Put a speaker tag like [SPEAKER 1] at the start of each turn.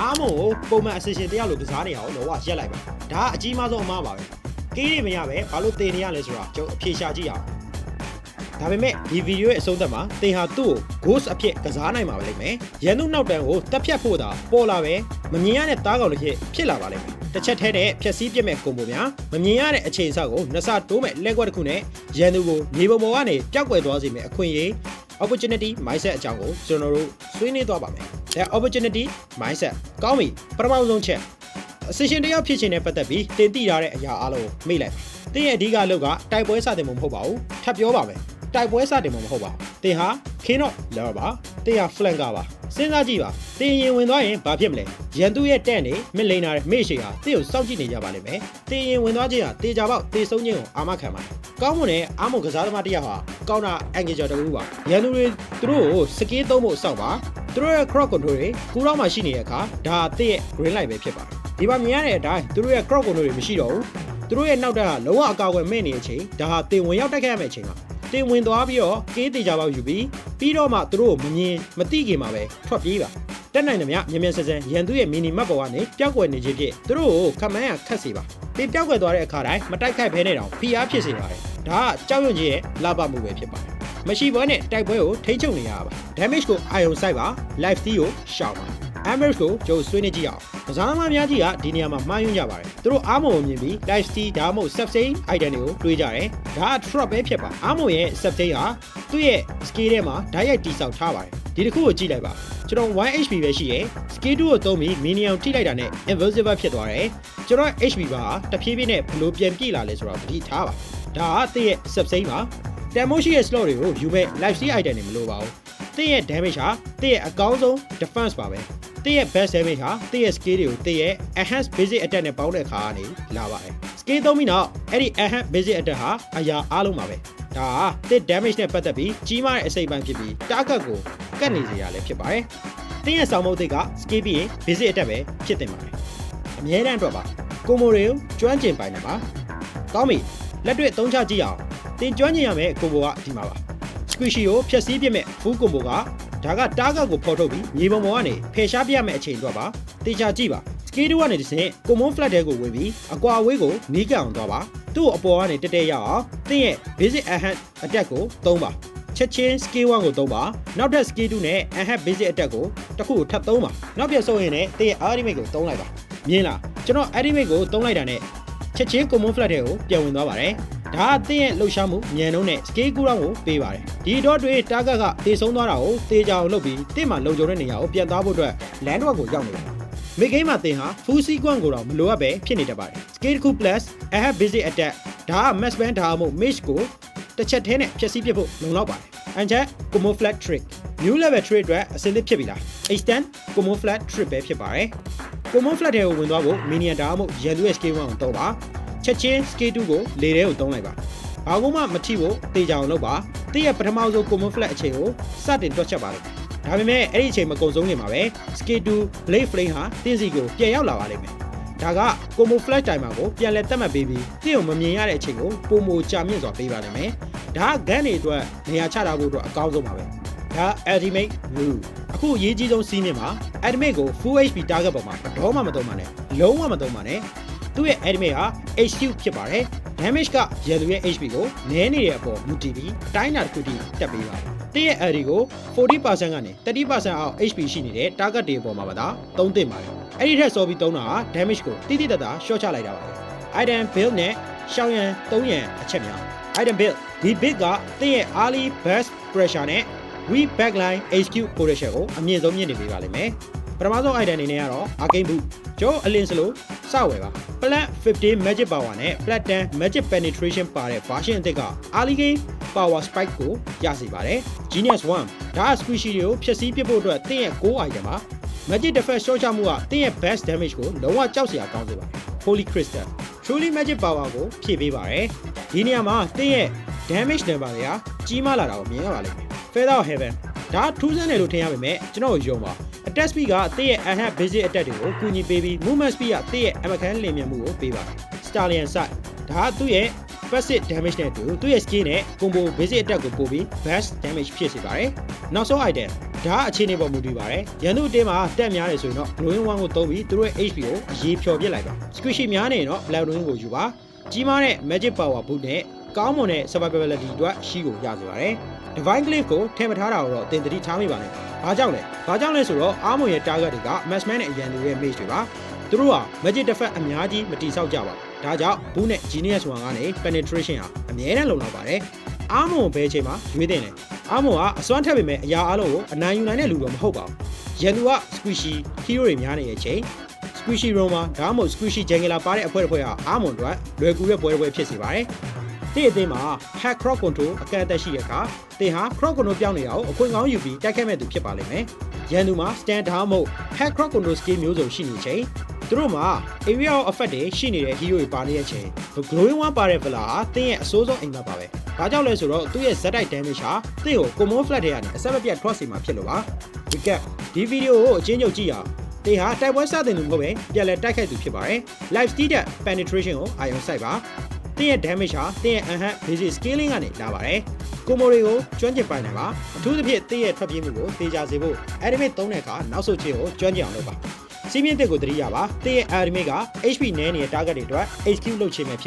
[SPEAKER 1] အားမုံကိုပုံမှန်အစီအစဉ်တရားလိုကစားနေအောင်လောကရက်လိုက်ပါဒါကအကြီးမားဆုံးအမှားပါပဲကေးနေမရပဲဘာလို့တင်နေရလဲဆိုတာကျွန်တော်အဖြေရှာကြည့်အောင်ဒါပေမဲ့ဒီဗီဒီယိုရဲ့အဆုံးသတ်မှာသင်ဟာသူ့ကို ghost အဖြစ်ကစားနိုင်မှာပဲလိမ့်မယ်ရန်သူနောက်တန်းကိုတက်ဖြတ်ဖို့သာပေါ်လာပဲမမြင်ရတဲ့တားကောင်တစ်ဖြစ်ဖြစ်လာပါလိမ့်မယ်တစ်ချက်ထဲတဲ့ဖြက်စီးပြစ်မဲ့ကွန်ဘိုများမမြင်ရတဲ့အချိန်ဆောက်ကိုနှစ်ဆတိုးမဲ့လက်ကွက်တစ်ခုနဲ့ရန်သူကိုမြေပုံပေါ်ကနေပျောက်ကွယ်သွားစေမယ့်အခွင့်အရေး opportunity mindset အကြောင်းကိုကျွန်တော်တို့ဆွေးနွေးသွားပါမယ်။ The opportunity mindset ကောင်းပြီပထမဆုံးချက်အစီရှင်တယောက်ဖြစ်ခြင်းနဲ့ပတ်သက်ပြီးတင်သိထားတဲ့အရာအလုံးကိုမေ့လိုက်ပါ။တင်းရဲ့အဓိကအလုပ်ကတိုက်ပွဲစတင်မှုမဟုတ်ပါဘူး။ထပ်ပြောပါမယ်။တိုက်ပွဲစတင်မှုမဟုတ်ပါဘူး။တင်းဟာ king of level ပါ။တင်းဟာ flanker ပါ။ စဉ်းစားကြည့်ပါ။တင်းရင်ဝင်သွားရင်ဘာဖြစ်မလဲ။ရန်သူရဲ့တန့်နေမလိန်နာတဲ့မေ့ရှေဟာတင်းကိုစောင့်ကြည့်နေကြပါလိမ့်မယ်။တင်းရင်ဝင်သွားခြင်းဟာတေချာပေါက်တေဆုံးခြင်းကိုအာမခံပါတယ်။ကောင်းမွန်တဲ့အာမုံကစားသမားတစ်ယောက်ဟာကောင်းတာအန်ဂေဂျာတကူပါ။ရန်သူတွေသူတို့ကိုစကေးသုံးဖို့စောင့်ပါ။သူတို့ရဲ့ crop control တွေကူတော့မှရှိနေတဲ့အခါဒါအသစ်ရဲ့ green light ပဲဖြစ်ပါတယ်။ဒီမှာမြင်ရတဲ့အတိုင်းသူတို့ရဲ့ crop control တွေမရှိတော့ဘူး။သူတို့ရဲ့နောက်တက်ကလုံးဝအကာအကွယ်မဲ့နေတဲ့အချိန်ဒါဟာတင်ဝင်ရောက်တက်ခဲ့ရမယ့်အချိန်ပါ။ တင်ဝင်သွားပြီးတော့ကေးတေချာပေါက်ယူပြီးပြီးတော့မှသူတို့ကိုမမြင်မသိခင်မှာပဲထွက်ပြေးပါ။တက်နိုင်သမျှမြန်မြန်ဆန်ဆန်ရန်သူရဲ့မီနီမတ်ပေါ်ကနေပျောက်ကွယ်နေခြင်းဖြင့်သူတို့ကိုခမန်းရခတ်စေပါပြီးပျောက်ကွယ်သွားတဲ့အခါတိုင်းမတိုက်ခိုက်ဖဲနဲ့တောင်ဖိအားဖြစ်စေပါတယ်ဒါကကြောက်ရွံ့ခြင်းရဲ့လာပမှုပဲဖြစ်ပါတယ်မရှိဘဲနဲ့တိုက်ပွဲကိုထိန်းချုပ်နေရတာပါ damage ကိုအာရုံစိုက်ပါ life steal ကိုရှောင်ပါ average ကိုကျိုးဆွေးနေကြည့်အောင်ကစားသမားများကြီးကဒီနေရာမှာမှားယွင်းကြပါတယ်သူတို့အားမုံကိုမြင်ပြီး life steal ဒါမှမဟုတ် sustain item တွေကိုတွေးကြတယ်ဒါက trap ပဲဖြစ်ပါအားမုံရဲ့ sustain ဟာသူ့ရဲ့ skill ထဲမှာဓာတ်ရိုက်တိစောက်ထားပါတယ်ဒီတစ်ခုကိုကြည့်လိုက်ပါကျွန်တော် 1HP ပဲရှိရယ် skill 2ကိုသုံးပြီး minion ထိလိုက်တာနဲ့ invisible ဖြစ်သွားတယ်ကျွန်တော် HP ပါတဖြည်းဖြည်းနဲ့ဘလို့ပြန်ပြည့်လာလဲဆိုတော့သတိထားပါဒါကသူ့ရဲ့ sustain ပါတန်မိုးရှိရဲ့ slot တွေကိုယူမဲ့ life steal item တွေမလိုပါဘူးတင့်ရဲ့ damage ဟာတင့်ရဲ့အကောင်းဆုံး defense ပါပဲ တင့်ရဲ့ best damage ဟာတင့်ရဲ့ skill တွေကိုတင့်ရဲ့ enhanced basic attack နဲ့ပေါင်းတဲ့အခါကနေလာပါတယ် skill သုံးပြီးတော့အဲ့ဒီ enhanced basic attack ဟာအရာအားလုံးပါပဲဒါဟာတစ် damage နဲ့ပတ်သက်ပြီးကြီးမားတဲ့အစိပ်ပိုင်းဖြစ်ပြီး target ကိုကတ်နေစေရလည်းဖြစ်ပါတယ်တင့်ရဲ့ဆောင်းမုတ်သစ်က skill ပြီးရင် basic attack ပဲဖြစ်တင်ပါတယ်အမြဲတမ်းအတွက်ပါကိုမိုတွေကိုကျွမ်းကျင်ပိုင်တယ်ပါကောင်းပြီလက်တွေ့အသုံးချကြည့်အောင်တင်ကျွမ်းကျင်ရမယ့်ကိုမိုကဒီမှာပါ squishy ကိုဖြည့်ဆည်းပြစ်မဲ့ full combo က ဒါက target ကိုဖော်ထုတ်ပြီးမြေပုံပေါ်ကနေဖယ်ရှားပြရမယ့်အချိန်အတွက်ပါတေချာကြည့်ပါ skill 2ကနေတစ်ဆင့် common flat တဲကိုဝင်ပြီးအကွာအဝေးကိုနီးကပ်အောင်သွားပါသူ့ကိုအပေါ်ကနေတက်တက်ရအောင်တင်းရဲ့ basic enhance attack ကိုသုံးပါချက်ချင်း skill 1ကိုသုံးပါနောက်ထပ် skill 2နဲ့ enhance basic attack ကိုတစ်ခုကိုထပ်သုံးပါနောက်ပြဆုံးရင်လည်းတင်းရဲ့ ultimate ကိုသုံးလိုက်ပါမြင်လားကျွန်တော် ultimate ကိုသုံးလိုက်တာနဲ့ချက်ချင်း common flat တဲကိုပြန်ဝင်သွားပါတယ် ဒါကတင်းရဲ့လှုပ်ရှားမှုမြန်နှုန်းနဲ့ scale ကူးတော့ကိုပေးပါတယ်ဒီတော့တွေ target ကတေဆုံးသွားတာကိုတေချာအောင်လုပ်ပြီးတင်းမှာလုံခြုံတဲ့နေရာကိုပြန်သွားဖို့အတွက် land ကိုရောက်နေပါတယ်မိဂိမ်းမှာတင်ဟာ full sequence ကိုတော့မလိုအပ်ပဲဖြစ်နေတတ်ပါတယ် scale တစ်ခု plus I have basic attack ဒါက mass band ဒါမှမဟုတ် mage ကိုတစ်ချက်သေးနဲ့ဖြည့်ဆည်းပြဖို့လုံလောက်ပါတယ်အန်ချက် combo flat trick new level trick အတွက်အဆင်သင့်ဖြစ်ပြီလား extend combo flat trick ပဲဖြစ်ပါတယ် combo flat တွေကိုဝင်သွားဖို့ minion ဒါမှမဟုတ် yellow scale 1ကိုတော့ပါ ချက်ချင်း scale 2ကိုလေထဲကိုသုံးလိုက်ပါဘာကုန်းမှမထိဖို့တေချာအောင်လုပ်ပါတည့်ရဲ့ပထမဆုံး combo flat အချိန်ကိုစတင်တွက်ချက်ပါလိမ့်မယ်ဒါပေမဲ့အဲ့ဒီအချိန်မကုန်ဆုံးနေမှာပဲ scale 2 blade flame ဟာတင်းစီကိုပြန်ရောက်လာပါလိမ့်မယ်ဒါက combo flash timer ကိုပြန်လဲတက်မှတ်ပေးပြီးတင့်ကိုမမြင်ရတဲ့အချိန်ကိုပုံမကြာမြင့်စွာပေးပါလိမ့်မယ်ဒါက gun တွေအတွက်နေရာချထားဖို့အတွက်အကောင်းဆုံးပါပဲဒါ ultimate rule အခုအရေးကြီးဆုံးစီးမြင်မှာ ultimate ကို full HP target ပေါ်မှာဘယ်တော့မှမသုံးပါနဲ့လုံးဝမသုံးပါနဲ့ သူ့ရဲ့ ultimate ဟာ HQ ဖြစ်ပါတယ် damage က yellow ရဲ့ HP ကိုနည်းနေတဲ့အပေါ်မူတည်ပြီးအတိုင်းအတာတစ်ခုတည်းတက်ပေးပါတယ်တည့်ရဲ့ AD ကို40%ကနေ30%အောက် HP ရှိနေတဲ့ target တွေအပေါ်မှာပါသာသုံးသင့်ပါတယ်အဲ့ဒီထက်စောပြီးသုံးတာဟာ damage ကိုတိတိတတ်တာ short ချလိုက်တာပါပဲ item build နဲ့ရှောင်းရန်3ရန်အချက်များ item build ဒီ bit ကတည့်ရဲ့ early burst pressure နဲ့ we backline HQ potential ကိုအမြင့်ဆုံးမြင့်နေပေးပါလိမ့်မယ်ပထမဆုံး item အနေနဲ့ကတော့ arcane boot ကျောင်းအလင်းစလို့စဝယ်ပါ plat 50 magic power နဲ့ plat 10 magic penetration ပါတဲ့ version အသစ်က early game power spike ကိုရစေပါတယ် genius 1ဒါက squishy တွေကိုဖြည့်ဆည်းပစ်ဖို့အတွက်တင်းရဲ့9 item ပါ magic defense ရှော့ချမှုကတင်းရဲ့ best damage ကိုလုံးဝကြောက်စရာကောင်းစေပါတယ် holy crystal truly magic power ကိုဖြည့်ပေးပါတယ်ဒီနေရာမှာတင်းရဲ့ damage number တွေကကြီးမားလာတာကိုမြင်ရပါလိမ့်မယ် feather of heaven ဒါထူးဆန်းတယ်လို့ထင်ရပေမဲ့ကျွန်တော်ယုံပါ attack speed ကတည့်ရဲ့ enhance basic attack တွေကိုကူညီပေးပြီး movement speed ကတည့်ရဲ့အမကန်လင်မြန်မှုကိုပေးပါတယ် stallion sight ဒါကသူ့ရဲ့ passive damage နဲ့အတူသူ့ရဲ့ skill နဲ့ combo basic attack ကိုပို့ပြီး best damage ဖြစ်စေပါတယ်နောက်ဆုံး item ဒါကအခြေအနေပေါ်မူတည်ပါတယ်ရန်သူအတင်းမှာတက်များတယ်ဆိုရင်တော့ glowing one ကိုသုံးပြီးသူတို့ရဲ့ HP ကိုအရေးဖြော်ပြစ်လိုက်ပါ squishy များနေရင်တော့ black wing ကိုယူပါကြီးမားတဲ့ magic power boot နဲ့ကောင်းမွန်တဲ့ survivability အတွက်ရှိကိုရစေပါတယ် divine cliff ကိုထည့်မထားတာကိုတော့တင်တတိထားမိပါနဲ့ ဘာကြောင့်လဲဘာကြောင့်လဲဆိုတော့အားမွန်ရဲ့ target တွေက matchman နဲ့အရန်သူရဲ့ mage တွေပါသူတို့ဟာ magic defense အများကြီးမတိဆောက်ကြပါဘူးဒါကြောင့် boot နဲ့ genius one ကနေ penetration ဟာအမြဲတမ်းလုံလောက်ပါတယ်အားမွန်ဘယ်အချိန်မှာရွေးတင်လဲအားမွန်ကအစွမ်းထက်ပေမဲ့အရာအလုံးကိုအနိုင်ယူနိုင်တဲ့လူတော့မဟုတ်ပါဘူးရန်သူက squishy hero တွေများနေတဲ့အချိန် squishy roma ဒါမှမဟုတ် squishy jungler ပါတဲ့အဖွဲ့တစ်ဖွဲ့ဟာအားမွန်အတွက်လွယ်ကူတဲ့ပွဲတစ်ပွဲဖြစ်စေပါတယ်။ ဒီအသင်းမှာ hack crop control အကန့်အသတ်ရှိတဲ့အခါသင်ဟာ crop control ပြောင်းနေတာကိုအခွင့်ကောင်းယူပြီးတိုက်ခတ်မဲ့သူဖြစ်ပါလိမ့်မယ်။ရန်သူမှာ stand down mode hack crop control skill မျိုးစုံရှိနေချိန်သူတို့မှာ area of effect တွေရှိနေတဲ့ hero တွေပါနေတဲ့အချိန် glowing one ပါတဲ့ vela ဟာသင်ရဲ့အစိုးဆုံးအိမ်မက်ပါပဲ။ဘာကြောင့်လဲဆိုတော့သူ့ရဲ့ဇက်တိုက် damage ဟာသင်ကို common flat တွေကနေအဆက်မပြတ် cross စီမှာဖြစ်လို့ပါ။ recap ဒီဗီဒီယိုကိုအချင်းချုပ်ကြည့်ရအောင်။တေဟာတိုက်ပွဲစတင်သူမဟုတ်ပဲပြန်လဲတိုက်ခိုက်သူဖြစ်ပါတယ်။ live steed တဲ့ penetration ကိုအာရုံစိုက်ပါ။ တင်းရဲ့ damage ဟာတင်းရဲ့ enhance basic scaling ကနေလာပါတယ်။ကိုမိုတွေကိုကျွမ်းကျင်ပိုင်နိုင်ပါ။အထူးသဖြင့်တင်းရဲ့ထွက်ပြေးမှုကိုသေချာစေဖို့ animate သုံးတဲ့အခါနောက်ဆုတ်ခြင်းကိုကျွမ်းကျင်အောင်လုပ်ပါ။စီးမြင့်တက်ကိုသတိရပါ။တင်းရဲ့ animate က HP နည်းနေတဲ့ target တွေအတွက် execute လုပ်ခြင်းပဲဖြစ်